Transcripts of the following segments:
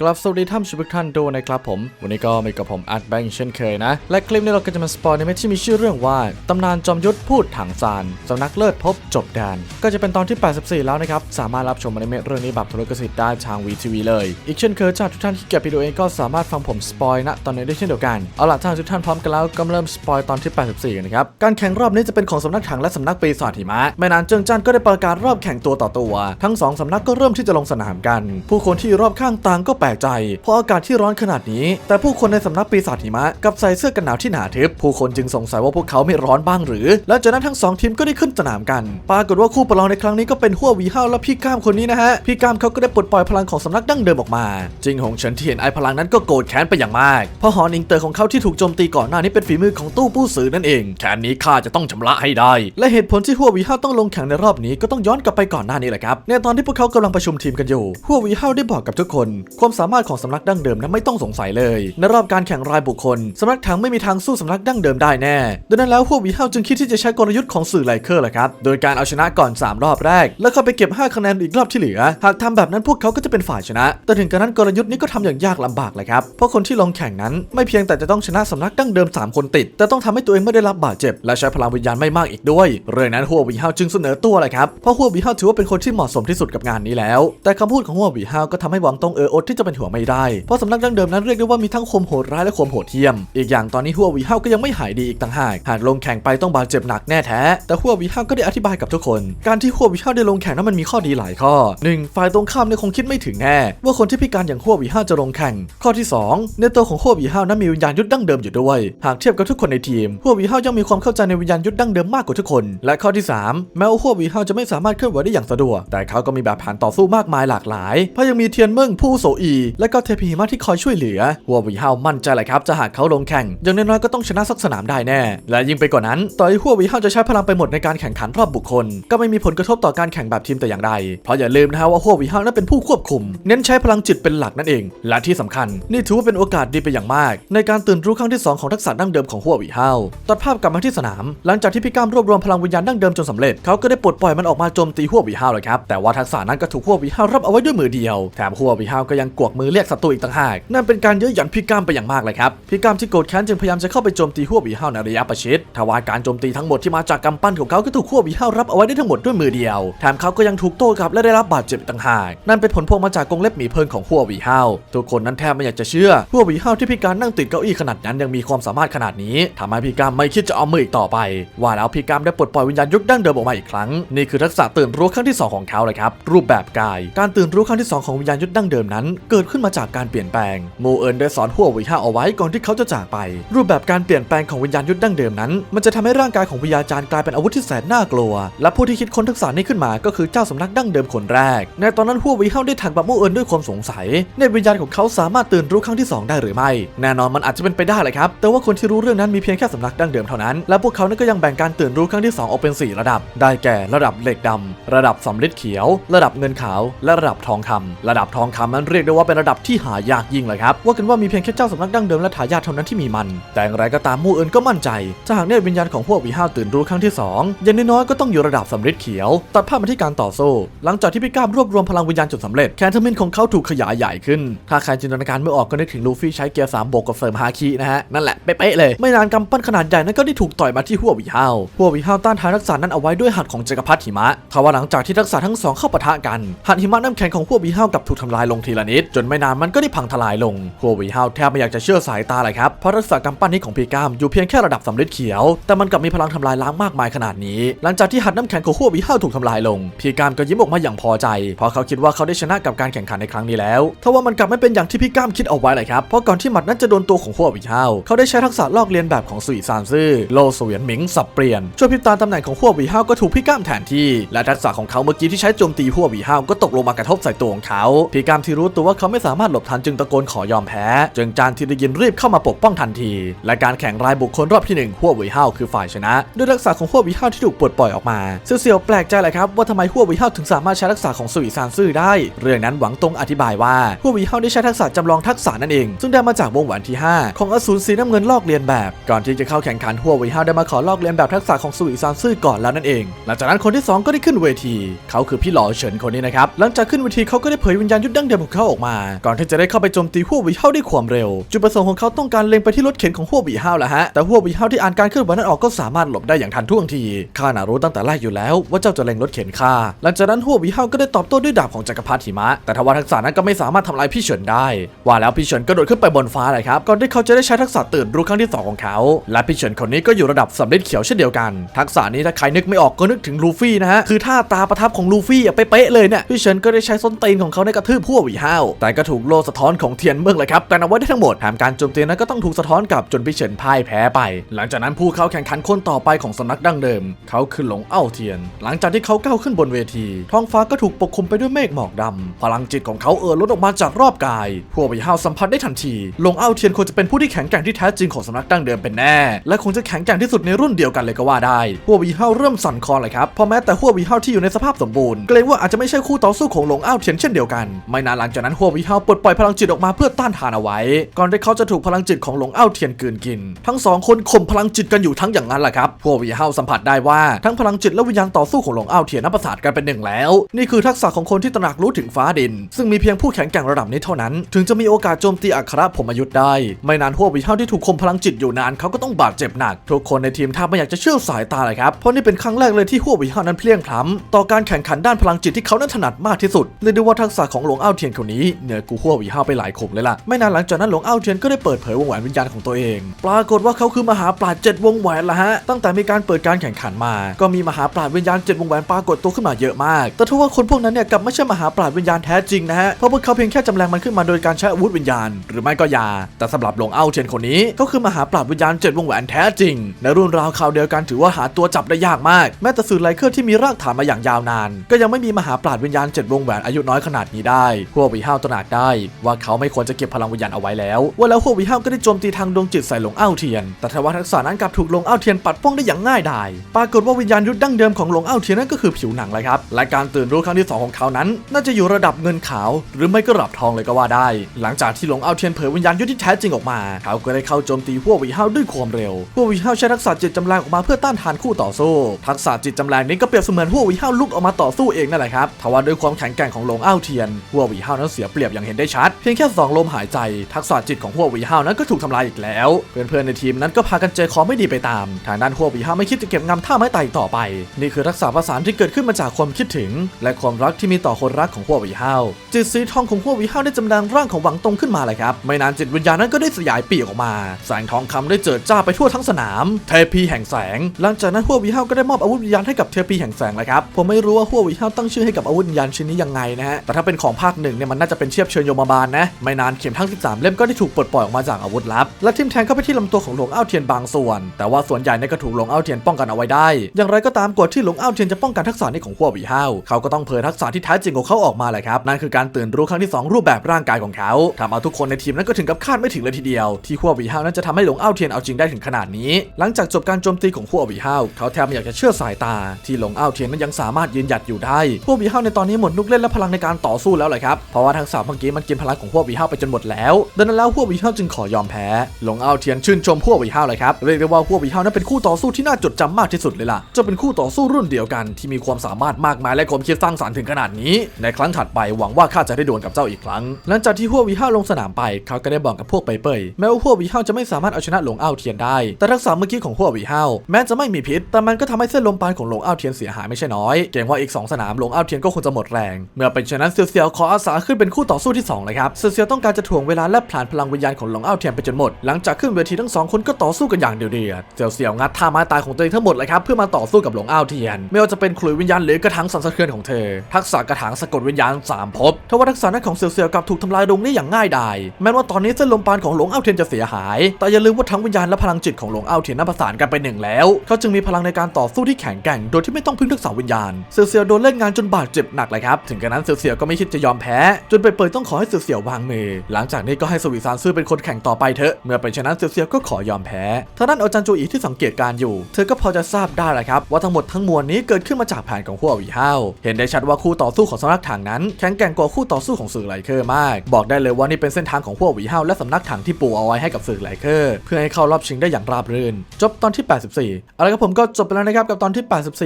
กลับสวัสดีท่านผู้ชมทุกท่านด้วยนะครับผม วันนี้ก็มีกับผมอาร์ตแบงค์เช่นเคยนะ และคลิปนี้เราก็จะมาสปอยในเมทที่มีชื่อเรื่องว่า ตำนานจอมยุทธพูดถังซานสำนักเลิศพบจบแดน ก็จะเป็นตอนที่ 84 แล้วนะครับ สามารถรับชมอนิเมะเรื่องนี้แบบทุรกสิทธิ์ได้ทาง VTV เลย อีกเช่นเคยจากทุกท่านที่เก็บวิดีโอเองก็สามารถฟังผมสปอยณตอนนี้ได้เช่นเดียวกันเอาล่ะถ้าทุกท่านพร้อมกันแล้วก็เริ่มสปอยตอนที่ 84กันนะครับการแข่งรอบนี้จะเป็นของสำนักถังและสำนักปีศาจหิมะไม่นานเจิงจันก็ได้ประกาศรอบแข่งตัวต่อตัว ทั้งสองสำนักก็เริ่มที่จะลงสนามกัน ผู้คนที่รอบข้างต่างก็ปลกใจ เพราะอากาศที่ร้อนขนาดนี้ แต่ผู้คนในสำนักปีศาจหิมะกับใส่เสื้อกันหนาวที่หนาทึบผู้คนจึงสงสัยว่าพวกเขาไม่ร้อนบ้างหรือ แล้วจากนั้นทั้งสองทีมก็ได้ขึ้นสนามกัน ปรากฏว่าคู่ประลองในครั้งนี้ก็เป็นหัววีห้าวและพี่ก้ามคนนี้นะฮะ พี่ก้ามเขาก็ได้ปลดปล่อยพลังของสำนักดั้งเดิมออกมา จิงหงเฉินที่เห็นไอพลังนั้นก็โกรธแค้นไปอย่างมาก เพราะหอนิงเตอร์ของเขาที่ถูกโจมตีก่อนหน้านี้เป็นฝีมือของตู้ปู้สือนั่นเองแค้นนี้ข้าจะต้องชำระให้ได้ และเหตุผลที่หัววีห้าวต้องลงแข่งในรอบนี้ก็ต้องย้อนกลับไปก่อนหน้านี้แหละครับในตอนที่พวกเขากำลังประชุมทีมกันอยู่หัววีห้าวได้บอกกับทุกคนความสามารถของสำนักดั้งเดิมนั้นไม่ต้องสงสัยเลย ในรอบการแข่งรายบุคคลสำนักถังไม่มีทางสู้สำนักดั้งเดิมได้แน่ดังนั้นแล้วหัวหวีห้าจึงคิดที่จะใช้กลยุทธ์ของสื่อไลเคอร์แหละครับ โดยการเอาชนะก่อน 3 รอบแรก แล้วเข้าไปเก็บ 5 คะแนนอีกรอบที่เหลือ หากทำแบบนั้นพวกเขาก็จะเป็นฝ่ายชนะ แต่ถึงกระนั้นกลยุทธ์นี้ก็ทำอย่างยากลำบากเลยครับ เพราะคนที่ลงแข่งนั้นไม่เพียงแต่จะต้องชนะสำนักดั้งเดิม 3 คนติด แต่ต้องทำให้ตัวเองไม่ได้รับบาดเจ็บ และใช้พลังวิญญาณไม่มากอีกด้วย เรื่องนั้นหัวหวีห้าจึงเสนอตัวเลยครับ เพราะหัววีห้าถือว่าเป็นคนที่เหมาะสมที่สุดกับงานนี้แล้ว แต่คำพูดของหัววีห้าก็ทำให้หวังตงเอออดที่จะเป็นหัวงไม่ได้ เพราะสำนักดั้งเดิมนั้นเรียกได้ว่ามีทั้งคมโหดร้ายและคมโหดเหี้ยม อีกอย่างตอนนี้หัววีห้าก็ยังไม่หายดีอีกต่างหาก หากลงแข่งไปต้องบาดเจ็บหนักแน่แท้ แต่หัววีห้าก็ได้อธิบายกับทุกคน การที่หัววีห้าได้ลงแข่งนั้นมันมีข้อดีหลายข้อ 1. ฝ่ายตรงข้ามเนี่ยคงคิดไม่ถึงแน่ ว่าคนที่พิการอย่างหัววีห้าจะลงแข่ง ข้อที่ 2 ในตัวของหัววีห้านั้นมีวิญญาณยุทธดั้งเดิมอยู่ด้วย หากเทียบกับทุกคนในทีมหัววีห้ายังมีความเข้าใจในวิญญาณยุทธดั้งเดิมมากกว่าทุกคน และข้อที่ 3 แม้ว่าหัววีห้าจะไม่สามารถเคลื่อนไหวได้อย่างสะดวกแต่เขาก็มีแบบแผนต่อสู้มากมายหลากหลายเพราะยังมีเทียนเมิ่งผู้โสอีและก็เทพีหิมะที่คอยช่วยเหลือหัววีห้ามั่นใจเลยครับจะหากเขาลงแข่ง อย่างน้อยๆก็ต้องชนะสักสนามได้แน่ และยิ่งไปกว่านั้นต่อให้หัววีห้าจะใช้พลังไปหมดในการแข่งขันรอบบุคคล ก็ไม่มีผลกระทบต่อการแข่งแบบทีมแต่อย่างใดเพราะอย่าลืมนะฮะว่าหัววีห้านั้นเป็นผู้ควบคุม เน้นใช้พลังจิตเป็นหลักนั่นเอง และที่สำคัญ นี่ถือว่าเป็นโอกาสดีไปอย่างมาก ในการตื่นรู้ครั้งที่สองของทักษะดั้งเดิมของหัววีห้าตัดภาพกลับมาที่สนาม หลังจากที่พี่ก้ามรวบรวมพลังวิญญาณดั้งเดิมจนสำเร็จเขาก็ได้ปลดปล่อยมันออกมาโจมตีหัววีห้าเลยครับแต่ว่าทักษะนั้นก็ถูกหัววีห้ารับเอาไว้ด้วยมือเดียวแถมหัววีห้าก็ยังกวกมือเรียกศัตรูอีกต่างหากนั่นเป็นการเย้ยหยันพี่ก้ามไปอย่างมากเลยครับพี่ก้ามที่โกรธแค้นจึงพยายามจะเข้าไปโจมตีหัวหวีห้าในระยะประชิดทว่าการโจมตีทั้งหมดที่มาจากกำปั้นของเขาก็ถูกหัวหวีห้ารับเอาไว้ได้ทั้งหมดด้วยมือเดียวแถมเขาก็ยังถูกโต้กลับและได้รับบาดเจ็บอีกต่างหากนั่นเป็นผลพวงมาจากกรงเล็บหมีเพลิงของหัวหวีห้าทุกคนนั้นแทบไม่อยากจะเชื่อหัวหวีห้าที่พิการนั่งติดเก้าอี้ขนาดนั้นยังมีความสามารถขนาดนี้ทำให้พี่ก้ามไม่คิดจะเอามืออีกต่อไป ว่าแล้วพี่ก้ามได้ปลดปล่อยวิญญาณยุคดั้งเดิมออกมาอีกครั้งนี่คือทักษะตื่นรู้ครั้งที่สองของเขาเลยครับรูปแบบกาย การตื่นรู้ครั้งที่สองของวิญญาณยุคดั้งเดิมนั้นเกิดขึ้นมาจากการเปลี่ยนแปลงโมเอินได้สอนหัววีห้าเอาไว้ก่อนที่เขาจะจากไป รูปแบบการเปลี่ยนแปลงของวิญญาณยุคดั้งเดิมนั้น มันจะทำให้ร่างกายของวิญญาจารย์กลายเป็นอาวุธที่แสนน่ากลัว และผู้ที่คิดค้นทักษะนี้ขึ้นมาก็คือเจ้าสำนักดั้งเดิมคนแรก ในตอนนั้นหัววีห้าได้ถักแบบโมเอินด้วยความสงสัย ในวิญญาณของเขาสามารถตื่นรู้ครั้งที่สองได้หรือไม่ แน่นอนมันอาจจะเป็นไปได้แหละครับ แต่ว่าคนที่รู้เรื่องนั้นมีเพียงแค่สำนักดั้งเดิมเท่านั้น และพวกเขานั้นก็ยังแบ่งการตื่นรู้ครั้งที่ 2 ออกเป็น 4 ระดับ ได้แก่ระดับเหล็กดำระดับสำลิดเขียว ระดับเงินขาว และระดับทองคำระดับทองคำนั้นเรียกได้ว่าาเป็นระดับที่หายากยิ่งเลยครับว่ากันว่ามีเพียงแค่เจ้าสำนักดั้งเดิมและทายาทเท่านั้นที่มีมัน แต่อย่างไรก็ตามมู่เอินก็มั่นใจถ้าหากเนตรวิญญาณของพวกวีห้าตื่นรู้ครั้งที่สอย่างน้อยๆก็ต้องอยู่ระดับสำลิดเขียว ตัดภาพมาที่การต่อสู้ หลังจากที่พี่ก้ามรวบรวมพลังวิญญาณจนสำเร็จแคนเทอร์มินของเขาถูกขยายใหญ่ขึ้น ถ้าใครจินตนาการไม่ออกก็นึกถึงลูฟี่ใช้เกียร์สามบวกกับเสริมฮาคินะฮะนั่นแหละเป๊ะเลยไม่นานกำปั้นขนาดใหญ่นั้นก็ได้ถูกต่อยมาที่หัววีห้าหัววีห้าต้านทานทักษะนั้นเอาไว้ด้วยหัดของจักรพรรดิหิมะทว่าหลังจากที่ทักษะทั้งสองเข้าปะทะกันหัดหิมะน้ำแข็งของหัววีห้ากับถูกทำลายลงทีละนิดจนไม่นานมันก็ได้พังทลายลงหัววีห้าวแทบไม่อยากจะเชื่อสายตาเลยครับเพราะทักษะกำปั้นนี้ของพีก้ามอยู่เพียงแค่ระดับสำลิดเขียว แต่มันกลับมีพลังทำลายล้างมากมายขนาดนี้ หลังจากที่หัดน้ำแข็งของหัววีห้าวถูกทำลายลง พีก้ามก็ยิ้มออกมาอย่างพอใจ เพราะเขาคิดว่าเขาได้ชนะกับการแข่งขันในครั้งนี้แล้วทว่ามันกลับไม่เป็นอย่างที่พี่ก้ามคิดเอาไว้เลยครับเพราะก่อนที่หมัดนั้นจะโดนตัวของหัววีห้าวเขาได้ใช้ทักษะลอกเลียนแบบของสุยซานซื่อโลเสวียนหมิงสับเปลี่ยนช่วยพิบตาตำแหน่งของหัววีห้าวก็ถูกพี่ก้ามแทนที่ และทักษะของเขาเมื่อกี้ที่ใช้โจมตีหัววีห้าวก็ตกลงมากระทบใส่ตัวของเขา พี่ก้ามที่รู้ตัวว่าเขาไม่สามารถหลบทันจึงตะโกนขอยอมแพ้ เจึงจานที่ได้ยินรีบเข้ามาปกป้องทันที และการแข่งรายบุคคลรอบที่หนึ่งหัววีห้าคือฝ่ายชนะ ด้วยทักษะของหัววีห้าที่ถูกปลดปล่อยออกมาเซียวๆแปลกใจเลยครับว่าทำไมหัววีห้าถึงสามารถใช้ทักษะของสุยซานซื่อได้ เรื่องนั้นหวังตรงอธิบายว่าหัววีห้าได้ใช้ทักษะจำลองทักษะนั่นเอง ซึ่งได้มาจากวงแหวนที่ 5 ของอสูรสีน้ำเงินลอกเลียนแบบ ก่อนที่จะเข้าแข่งขันหัววีห้าได้มาขอลอกเลียนแบบทักษะของสุยซานซื่อก่อนแล้วนั่นเอง หลังจากนั้นคนที่สองก็ได้ขึ้นเวที เขาคือพี่หลอเฉินคนนี้นะครับหลังจากขึ้นเวทีเขาก็ได้เผยวิญญาณยุทธดั้งเดิมของเขาออกมา ก่อนที่จะได้เข้าไปโจมตีหัวหวีเฮาด้วยความเร็ว จุดประสงค์ของเขาต้องการเล็งไปที่รถเข็นของหัวหวีเฮาแหละฮะแต่หัวหวีเฮาที่อ่านการเคลื่อนไหวนั้นออกก็สามารถหลบได้อย่างทันท่วงทีข้าน่ารู้ตั้งแต่แรกอยู่แล้วว่าเจ้าจะเล็งรถเข็นข้าหลังจากนั้นหัวหวีเฮาก็ได้ตอบโต้ด้วยดาบของจักรพรรดิหิมะ แต่ทว่าทักษะนั้นก็ไม่สามารถทำลายพี่เฉินได้ ว่าแล้วพี่เฉินก็โดดขึ้นไปบนฟ้าเลยครับก่อนที่เขาจะได้ใช้ทักษะตื่นรู้ครั้งที่สองของเขา และพี่เฉินคนนี้ก็อยู่ระดับสำเร็จเขียวเช่นเดียวกัน ทักษะนี้ถ้าใครนึกไม่ออกก็นึกถึงลูฟี่นะฮะคือท่าตาประทับของลูฟี่อะเป๊ะเลยเนี่ยพี่เฉินก็ได้ใช้ส้นตีนของเขาในกระทืบพวกวีห้าวแต่ก็ถูกโลสะท้อนของเทียนเมืองเลยครับกันเอาไว้ได้ทั้งหมดแถมการโจมตีนั้นก็ต้องถูกสะท้อนกลับจนพี่เฉินพ่ายแพ้ไป หลังจากนั้นผู้เข้าแข่งขันคนต่อไปของสำนักดั้งเดิม เขาคือหลงเอ้าเทียน หลังจากที่เขาก้าวขึ้นบนเวที ท้องฟ้าก็ถูกปกคลุมไปด้วยเมฆหมอกดำพลังจิตของเขาเอ่อล้นออกมาจากรอบกายพววีห้าวสัมผัสได้ทันทีหลงเอ้าเทียนควรจะเป็นผู้ที่แข็งแกร่งที่แท้จริงของสำนักดั้งเดิมเป็นแน่ และคงจะแข็งแกร่งที่สุดในรุ่นเดียวกันเลยก็ว่าได้พวกหวีห้าวเริ่มสั่นคลอนเลยครับพราะแม้แต่พววีห้าที่อยู่ในสภาพสมบูรณ์เกรงว่าอาจจะไม่ใช่คู่ต่อสู้ของหลงเอ้าเทียนเช่นเดียวกันไม่นานหลังจากนั้นหัวหวีเฮาปลดปล่อยพลังจิตออกมาเพื่อต้านทานเอาไว้ ก่อนที่เขาจะถูกพลังจิตของหลงเอ้าเทียนกลืนกิน ทั้งสองคนข่มพลังจิตกันอยู่ทั้งอย่างนั้นแหละครับหัวหวีเฮาสัมผัสได้ว่าทั้งพลังจิตและวิญญาณต่อสู้ของหลงเอ้าเทียนนับประสานกันเป็นหนึ่งแล้ว นี่คือทักษะของคนที่ตระหนักรู้ถึงฟ้าดิน ซึ่งมีเพียงผู้แข็งแกร่งระดับนี้เท่านั้น ถึงจะมีโอกาสโจมตีอัครพมยุทธ์ได้ ไม่นานหัวหวีเฮาที่ถูกข่มพลังจิตอยู่นานเขาก็ต้องบาดเจ็บหนัก ทุกคนในทีมแทบไม่อยากจะเชื่อสายตาเลยครับเพราะนี่เป็นครั้งแรกเลยที่หัวหวีเฮานั้นเพลียงพล้ำต่อการแข่งขันด้านพลังจิตที่เขานั้นถนัดมากที่สุดเรียกได้ว่าทักษะของหลวงอ้าเทียนคนนี้เหนือกูหัวหวีห้าวไปหลายขมเลยล่ะ ไม่นานหลังจากนั้นหลวงอ้าวเทียนก็ได้เปิดเผยวงแหวนวิญญาณของตัวเอง ปรากฏว่าเขาคือมหาปราชญ์เจ็ดวงแหวนละฮะ ตั้งแต่มีการเปิดการแข่งขันมา ก็มีมหาปราชญ์วิญญาณเจ็ดวงแหวนปรากฏตัวขึ้นมาเยอะมาก แต่ทว่าคนพวกนั้นเนี่ยกลับไม่ใช่มหาปราชญ์วิญญาณแท้จริงนะฮะ เพราะพวกเขาเพียงแค่จำแรงมันขึ้นมาโดยการใช้อาวุธวิญญาณ หรือไม่ก็ยา แต่สำหรับหลวงอ้าวเทียนคนนี้ก็คือมหาปราชญ์วิญญาณเจ็ดวงแหวนแท้จริง ในรุ่นราวคราวเดียวกันถือว่าหาตัวจับได้ยากมาก แม้แต่สื่อไลเคอร์ที่มีรากฐานมาอย่างยาวนาน ก็ยังไม่มีมหาปราชญ์วิญญาณเจ็ดวงแหวนอายุน้อยขนาดนี้ได้พวกวีห้าวตระหนักได้ ว่าเขาไม่ควรจะเก็บพลังวิญญาณเอาไว้แล้ว ว่าแล้วพวกวีห้าวก็ได้โจมตีทางดวงจิตใส่หลงอ้าวเทียน แต่ทว่าทักษะนั้นกลับถูกหลงอ้าวเทียนปัดป้องได้อย่างง่ายดาย ปรากฏว่าวิญญาณยุทธดั้งเดิมของหลงอ้าวเทียนนั่นก็คือผิวหนังเลยครับ และการตื่นรู้ครั้งที่สองของเขานั้น น่าจะอยู่ระดับเงินขาว หรือไม่ก็ระดับทองเลยก็ว่าได้ หลังจากที่หลงอ้าวเทียนเผยวิญญาณยุทธที่แท้จริงออกมา เขาก็ได้เข้าโจมตีพวกวีห้าวด้วยความเร็วพวกวีห้าวใช้ทักษะจิตจำแรงออกมาเพื่อต้านทานคู่ต่อสู้ ทักษะจิตจำแรงนี้ก็เปรียบเสมือนพววีห้าลุกออกมาต่อสู้เองนั่นแหละครับทว่าด้วยความแข็งแกร่งของหลงอ้าวเทียนพววีห้าวนั้นเสียเปรียบอย่างเห็นได้ชัด เพียงแค่สองลมหายใจ ทักษะจิตของพววีห้าวนั้นก็ถูกทำลายอีกแล้ว เพื่อนๆในทีมนั้นก็พากันเจอคอไม่ดีไปตามทางด้านพววีห้าวไม่คิดจะเก็บงำท่าไม้ตายต่อไป นี่คือทักษะประสานที่เกิดขึ้นมาจากความคิดถึง และความรักที่มีต่อคนรักของพววีห้าวจิตสีทองของพววีห้าวได้จำแรงร่างของหวังตรงขึ้นมาเลยครับไม่นานจิตวิญญาณนั้นก็ได้สยายปีกออกมา แสงทองคำได้เจิดจ้าไปทั่วทั้งสนาม เทพีแห่งแสง หลังจากนั้นพววีห้าวก็ได้มอบอาวุธวิญญาณให้กับเทพีแห่งแสงเลยครับผมไม่รู้ว่าพววีห้าวตั้งชื่อให้กับอาวุธวิญญาณชิ้นนี้ยังไงนะฮะแต่ถ้าเป็นของภาคหนึ่งเนี่ยมันน่าจะเป็นเทียบเชิญโยมบาลนะ ไม่นานเข็มทั้ง 13 เล่มก็ได้ถูกปลดปล่อยออกมาจากอาวุธลับ และทิ่มแทงเข้าไปที่ลำตัวของหลวงอ้าวเทียนบางส่วน แต่ว่าส่วนใหญ่เนี่ยก็ถูกหลวงอ้าวเทียนป้องกันเอาไว้ได้ อย่างไรก็ตามกฎที่หลวงอ้าวเทียนจะป้องกันทักษะนี้ของพวกวีห้าวเขาก็ต้องเผยทักษะที่แท้จริงของเขาออกมาแหละครับนั่นคือการตื่นรู้ครั้งที่สองรูปแบบร่างกายของเขาทำเอาทุกคนในทีมนั้นก็ถึงกับคาดไม่ถึงเลยทีเดียวที่พวกวีห้าวนั้นจะทำให้หลวงอ้าวเทียนเอาจริงได้ถึงขนาดนี้ หลังจากจบการโจมตีของพวกวีห้าวเขาแทบไม่อยากจะเชื่อสายตา ที่หลวงอ้าวเทียนนั้นยังสามารถยืนหยัดอยู่ได้พวกวีห้าวในตอนนี้หมดนุกเล่นและพลังในการต่อสู้แล้วแหละครับเพราะว่าทักษะเมื่อกี้มันกินพลังของพวกวีห้าไปจนหมดแล้ว ดังนั้นแล้วพวกวีห้าจึงขอยอมแพ้ หลวงอ้าวเทียนชื่นชมพวกวีห้าเลยครับเรียกได้ว่าพวกวีห้านั้นเป็นคู่ต่อสู้ที่น่าจดจำมากที่สุดเลยล่ะจะเป็นคู่ต่อสู้รุ่นเดียวกันที่มีความสามารถมากมายและความคิดสร้างสรรค์ถึงขนาดนี้ ในครั้งถัดไปหวังว่าข้าจะได้ดวลกับเจ้าอีกครั้ง หลังจากที่พวกวีห้าลงสนามไปเขาก็ได้บอกกับพวกไปเปยแม้ว่าพวกวีห้าจะไม่สามารถเอาชนะหลวงอ้าวเทียนได้ แต่ทักษะเมื่อกี้ของพวกวีห้าแม้จะไม่มีพิษ แต่มันก็ทำให้เส้นลมปานของหลวงอ้าเทียนเสียหายไม่ใช่น้อยเกรงว่าอีกสองสนามหลวงอ้าเทียนก็คงจะหมดแรง เมื่อเป็นเช่นนั้นเซียวๆขออาสาขึ้นเป็นคู่ต่อสู้ที่สองเลยครับเซียวต้องการจะถ่วงเวลาและผลานพลังวิญญาณของหลงอ้าวเทียนไปจนหมด หลังจากขึ้นเวทีทั้งสองคนก็ต่อสู้กันอย่างเดือดเดือดเซียวๆงัดท่าไม้ตายของตัวเองทั้งหมดเลยครับเพื่อมาต่อสู้กับหลงอ้าวเทียน ไม่ว่าจะเป็นขลุ่ยวิญญาณหรือกระถางสั่นสะเทือนของเธอ ทักษะกระถางสะกดวิญญาณสามภพทว่าทักษะนั้นของเซียวๆกลับถูกทำลายลงได้อย่างง่ายดายแม้ว่าตอนนี้เส้นลมปานของหลงอ้าวเทียนจะเสียหาย แต่อย่าลืมว่าทั้งวิญญาณและพลังจิตของหลงอ้าวเทียนนั้นประสานกันเป็นหนึ่งแล้ว เขาจึงมีพลังในการต่อสู้ที่แข็งแกร่งโดยที่ไม่ต้องพึ่งทักษะวิญญาณเซียวๆโดนเล่นงานจนบาดเจ็บหนักเลยครับถึงกระนั้นเซียวๆก็ไม่คิดจะยอมแพ้จนไปเปิดต้องขอให้เซียววางมือ หลังจากนี้ก็ให้สวีซานซื่อเป็นคนแข่งต่อไปเถอะ เมื่อเป็นเช่นนั้นเซียวก็ขอยอมแพ้ทางด้านอาจารย์โจอีที่สังเกตการอยู่ เธอก็พอจะทราบได้แหละครับว่าทั้งหมดทั้งมวลนี้เกิดขึ้นมาจากแผนของหัววีห้าวเห็นได้ชัดว่าคู่ต่อสู้ของสำนักถังนั้นแข็งแกร่งกว่าคู่ต่อสู้ของสื่อไลเคอร์มาก บอกได้เลยว่านี่เป็นเส้นทางของหัววีห้าวและสำนักถังที่ปูเอาไว้ให้กับสื่อไลเคอร์เพื่อให้เข้ารอบชิงได้อย่างราบรื่น จบตอนที่ 84 เอาละครับผมก็จบไปแล้วนะครับกับตอนที่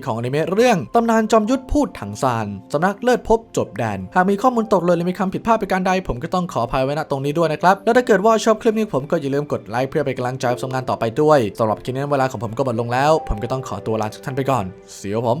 84 ของอนิเมะเรื่องตำนานจอมยุทธพูดถังซานสำนักเลิศภพจบแดนหากมีข้อมูลตกเลยหรือมีคำผิดพลาดประการใดผมก็ต้องขออภัยไว้ณตรงนี้ด้วยนะครับ แล้วถ้าเกิดว่าชอบคลิปนี้ผมก็อย่าลืมกดไลค์เพื่อเป็นกำลังใจทำงานต่อไปด้วยสำหรับคลิปนี้เวลาของผมก็หมดลงแล้ว ผมก็ต้องขอตัวลาทุกท่านไปก่อน เสียวผม